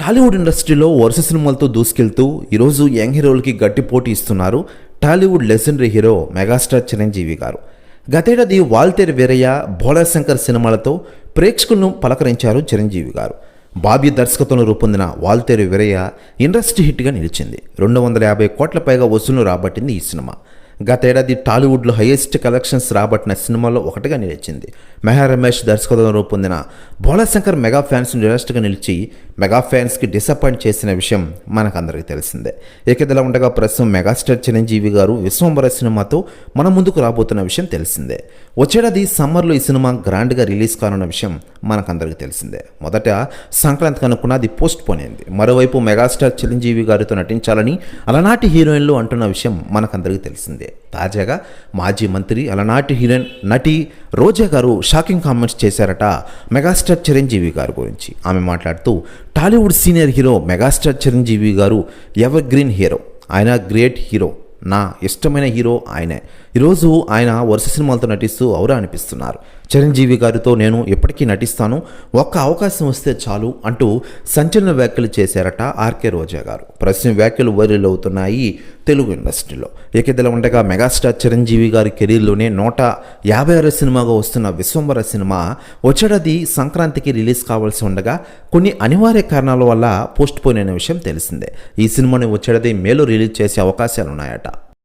టాలీవుడ్ ఇండస్ట్రీలో వరుస సినిమాలతో దూసుకెళ్తూ ఈరోజు యంగ్ హీరోలకి గట్టి పోటీ ఇస్తున్నారు Tollywood legendary hero megastar Chiranjeevi గారు. గతేడాది వాల్తేర్ వీరయ్య భోళాశంకర్ సినిమాలతో ప్రేక్షకులను పలకరించారు చిరంజీవి గారు. బాబీ దర్శకత్వంలో రూపొందిన వాల్తేరు వీరయ్య ఇండస్ట్రీ హిట్గా నిలిచింది. రెండు వందల యాభై కోట్ల పైగా వసూలు రాబట్టింది ఈ సినిమా. గతేడాది టాలీవుడ్లో హైయెస్ట్ కలెక్షన్స్ రాబట్టిన సినిమాలో ఒకటిగా నిలిచింది. మెహా రమేష్ దర్శకత్వం రూపొందిన భోళాశంకర్ మెగా ఫ్యాన్స్ డైరెక్ట్గా నిలిచి మెగా ఫ్యాన్స్కి డిసప్పాయింట్ చేసిన విషయం మనకందరికీ తెలిసిందే. ఏకదలా ఉండగా ప్రస్తుతం మెగాస్టార్ చిరంజీవి గారు విశ్వంబర సినిమాతో మన ముందుకు రాబోతున్న విషయం తెలిసిందే. వచ్చేడాది సమ్మర్లో ఈ సినిమా గ్రాండ్గా రిలీజ్ కానున్న విషయం మనకందరికీ తెలిసిందే. మొదట సంక్రాంతికి అనుకున్న అది పోస్ట్ పోన్ అయింది. మరోవైపు మెగాస్టార్ చిరంజీవి గారితో నటించాలని అలనాటి హీరోయిన్లు అంటున్న విషయం మనకందరికీ తెలిసిందే. తాజాగా మాజీ మంత్రి అలనాటి హీరోయిన్ నటి రోజా గారు షాకింగ్ కామెంట్స్ చేశారట మెగాస్టార్ చిరంజీవి గారి గురించి. ఆమె మాట్లాడుతూ Tollywood senior hero megastar Chiranjeevi గారు ఎవర్ గ్రీన్ హీరో. ఆయన గ్రేట్ హీరో. నా ఇష్టమైన హీరో ఆయనే. ఈరోజు ఆయన వరుస సినిమాలతో నటిస్తూ ఔరా అనిపిస్తున్నారు. చిరంజీవి గారితో నేను ఎప్పటికీ నటిస్తాను. ఒక్క అవకాశం వస్తే చాలు అంటూ సంచలన వ్యాఖ్యలు చేశారట ఆర్కే రోజా గారు. ప్రస్తుతం వ్యాఖ్యలు వైరల్ అవుతున్నాయి తెలుగు ఇండస్ట్రీలో. ఏకదల ఉండగా మెగాస్టార్ చిరంజీవి గారి కెరీర్లోనే నూట యాభై ఆరు సినిమాగా వస్తున్న విశ్వంబర సినిమా వచ్చేడాది సంక్రాంతికి రిలీజ్ కావాల్సి ఉండగా కొన్ని అనివార్య కారణాల వల్ల పోస్ట్ పోన్ అయిన విషయం తెలిసిందే. ఈ సినిమాని వచ్చేడాది మేలో రిలీజ్ చేసే అవకాశాలు ఉన్నాయట